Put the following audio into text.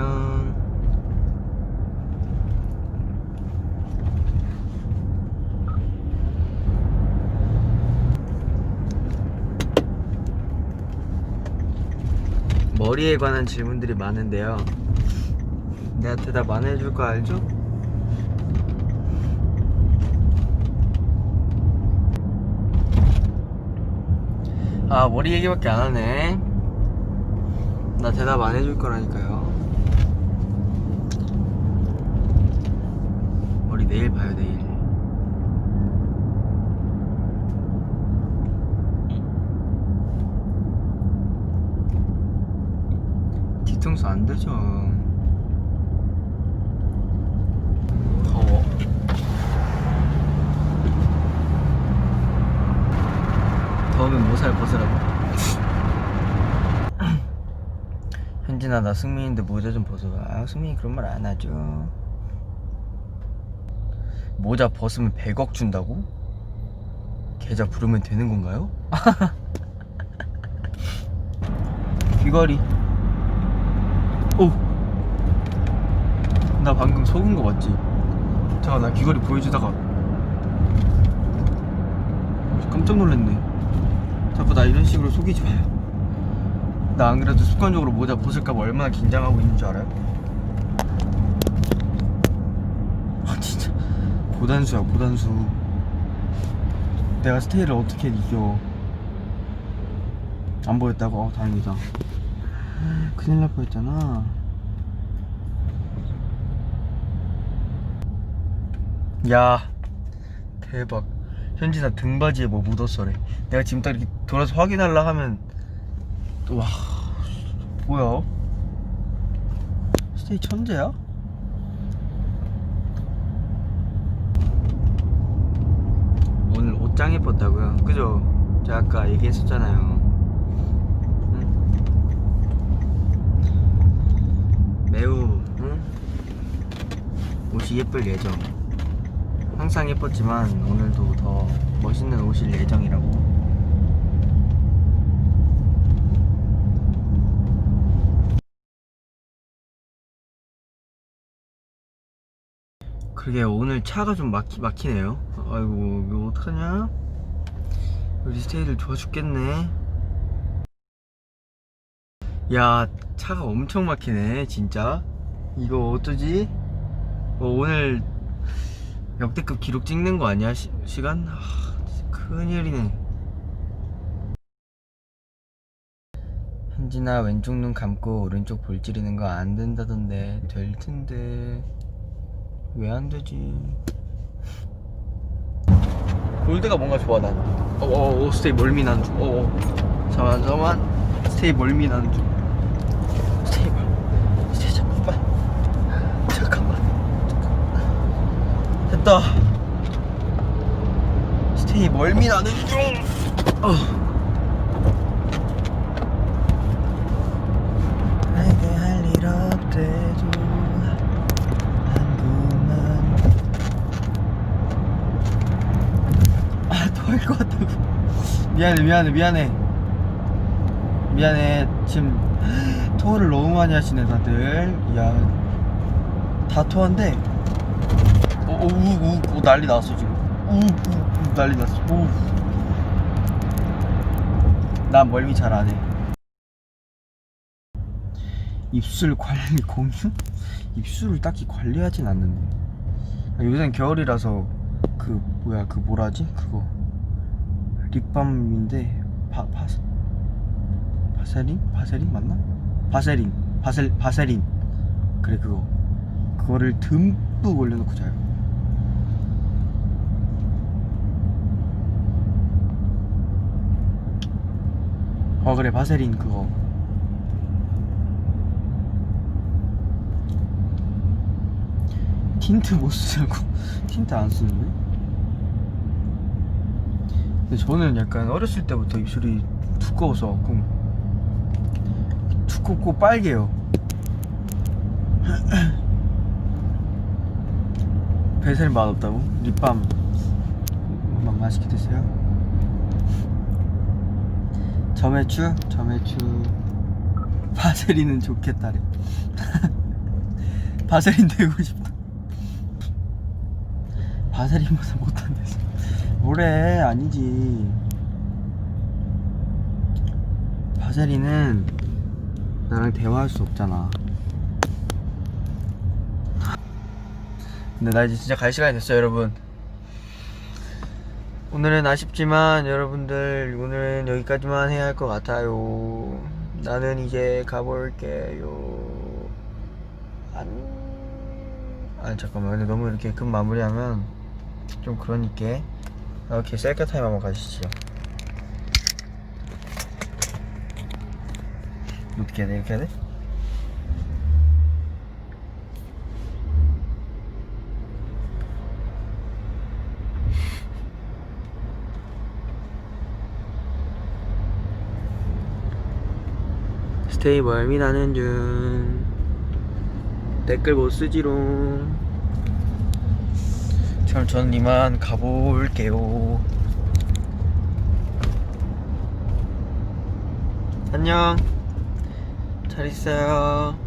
안녕. 머리에 관한 질문들이 많은데요. 내가 대답 안 해줄 거 알죠? 아 머리 얘기밖에 안 하네. 나 대답 안 해줄 거라니까요. 머리 내일 봐요 내일. 뒤통수 안 되죠. 더워. 더우면 모살 벗으라고. 현진아 나 승민인데 모자 좀 벗어봐. 아 승민이 그런 말 안 하죠. 모자 벗으면 100억 준다고? 계좌 부르면 되는 건가요? 귀걸이. 오. 나 방금 속은 거 맞지? 잠깐 나 귀걸이 보여주다가 깜짝 놀랐네. 자꾸 나 이런 식으로 속이지 마요. 나 안 그래도 습관적으로 모자 벗을까 봐 얼마나 긴장하고 있는 줄 알아요? 아 진짜 고단수야 고단수. 내가 스테이를 어떻게 이겨? 안 보였다고? 어, 다행이다. 큰일 날 뻔했잖아. 야, 대박. 현진아 등바지에 뭐 묻었어래. 내가 지금 딱 이렇게 돌아서 확인하려 하면 또 와, 뭐야? 스테이 천재야? 오늘 옷 짱 예뻤다고요? 그죠? 제가 아까 얘기했었잖아요. 응? 매우 응? 옷이 예쁠 예정. 항상 예뻤지만 오늘도 더 멋있는 옷일 예정이라고. 그러게 오늘 차가 좀 막히, 막히네요. 아이고 이거 어떡하냐? 우리 스테이를 좋아 죽겠네. 야 차가 엄청 막히네 진짜. 이거 어쩌지? 어, 오늘 역대급 기록 찍는 거 아니야 시, 시간? 아, 큰일이네. 현진아 왼쪽 눈 감고 오른쪽 볼 찌르는 거 안 된다던데 될 텐데 왜 안 되지? 골드가 뭔가 좋아 난. 어, 어, 어 스테이 멀미 나는 중. 어, 어. 잠만 잠만 스테이 멀미 나는 중. 스테이 멀. 스테이 잠깐만. 잠깐만. 잠깐만. 됐다. 스테이 멀미 나는 중. 어. 할 것 같다고. 미안해 미안해 미안해. 미안해. 지금 토를 너무 많이 하시네 다들. 야다 토한데. 오우우 우, 난리 났어 지금. 우우 우, 난리 났어. 우 난 멀미 잘 안해. 입술 관리 공유? 입술을 딱히 관리하진 않는데. 아, 요새는 겨울이라서 그 뭐야 그 뭐라지? 그거 립밤인데 바 바스 바세린? 바세린 맞나? 바세린. 바셀 바세린. 그래 그거. 그거를 듬뿍 올려놓고 자요. 어 그래 바세린 그거. 틴트 못 쓰고? 틴트 안 쓰는데? 근데 저는 약간 어렸을 때부터 입술이 두꺼워서 좀 두껍고 빨개요. 배설 맛없다고? 립밤 막 맛있게 드세요. 점액추? 점액추 바세린은 좋겠다래. 바세린 되고 싶다 바세린보다 못한 뭐래 아니지. 바세린은 나랑 대화할 수 없잖아. 근데 나 이제 진짜 갈 시간이 됐어요 여러분. 오늘은 아쉽지만 여러분들 오늘은 여기까지만 해야 할 것 같아요. 나는 이제 가볼게요. 안... 아 잠깐만. 근데 너무 이렇게 급 마무리하면 좀 그러니까 이렇게 셀카 타임 한번 가시죠. 어떻게 해야 돼 이렇게 해야 돼? 스테이 멀미 나는 중. 댓글 못 쓰지롱 그럼 저는 이만 가볼게요. 안녕. 잘 있어요